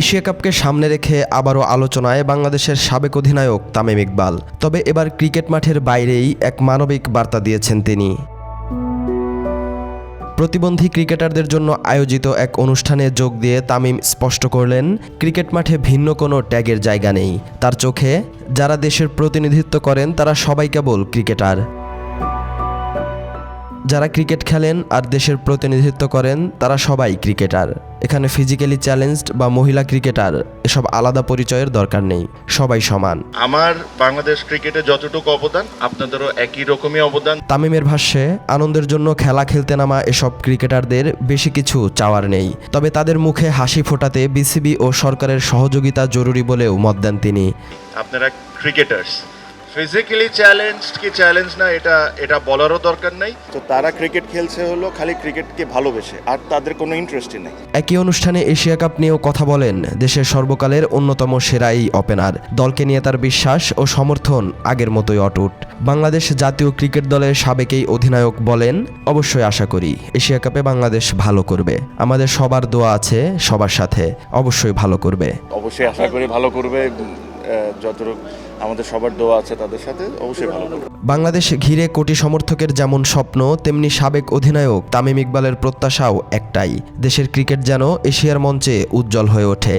Asia কাপকে সামনে রেখে আবারও আলোচনায় বাংলাদেশের সাবেক অধিনায়ক তামিম ইকবাল। তবে এবার ক্রিকেট মাঠের বাইরেই এক মানবিক বার্তা দিয়েছেন তিনি। প্রতিবন্ধী ক্রিকেটারদের জন্য আয়োজিত এক অনুষ্ঠানে যোগ দিয়ে তামিম স্পষ্ট করলেন, ক্রিকেট মাঠে ভিন্ন কোনো ট্যাগের জায়গা নেই। তার চোখে, যারা দেশের প্রতিনিধিত্ব করেন, তারা সবাই কেবল ক্রিকেটার। যারা ক্রিকেট খেলেন আর দেশের প্রতিনিধিত্ব করেন তারা সবাই ক্রিকেটার। এখানে ফিজিক্যালি চ্যালেঞ্জড বা মহিলা ক্রিকেটার এসব আলাদা পরিচয়ের দরকার নেই। সবাই সমান। আমার বাংলাদেশ ক্রিকেটে যতটুকু অবদান আপনাদেরও একই রকমই অবদান। তামিমের ভাষ্যে আনন্দের জন্য খেলা খেলতে নামা এসব ক্রিকেটারদের বেশি কিছু চাওয়ার নেই। তবে তাদের মুখে হাসি ফোটাতে বিসিবি ও সরকারের সহযোগিতা জরুরি বলেও মত দেন তিনি। আপনারা ক্রিকেটার্স। ফিজিক্যালি চ্যালেঞ্জ কি চ্যালেঞ্জ না এটা এটা বলারও দরকার নাই। তো তারা ক্রিকেট খেলছে হলো খালি ক্রিকেটকে ভালোবেসে আর তাদের কোনো ইন্টারেস্টই নেই। একই অনুষ্ঠানে এশিয়া কাপ নিয়েও কথা বলেন দেশের সর্বকালের অন্যতম সেরা এই ওপেনার দলকে নিয়ে তার বিশ্বাস ও সমর্থন আগের মতোই অটুট। বাংলাদেশ জাতীয় ক্রিকেট দলের সাবেক এই অধিনায়ক বলেন অবশ্যই আশা করি এশিয়া কাপে বাংলাদেশ ভালো করবে। আমাদের সবার দোয়া আছে সবার সাথে অবশ্যই ভালো করবে। অবশ্যই আশা করি ভালো করবে। যতটুকু আমাদের সবার দোয়া আছে তাদের সাথে, অবশ্যই ভালো বাংলাদেশ ঘিরে কোটি সমর্থকের যেমন স্বপ্ন, তেমনি সাবেক অধিনায়ক তামিম ইকবালের প্রত্যাশাও একটাই, দেশের ক্রিকেট যেন এশিয়ার মঞ্চে উজ্জ্বল হয়ে ওঠে।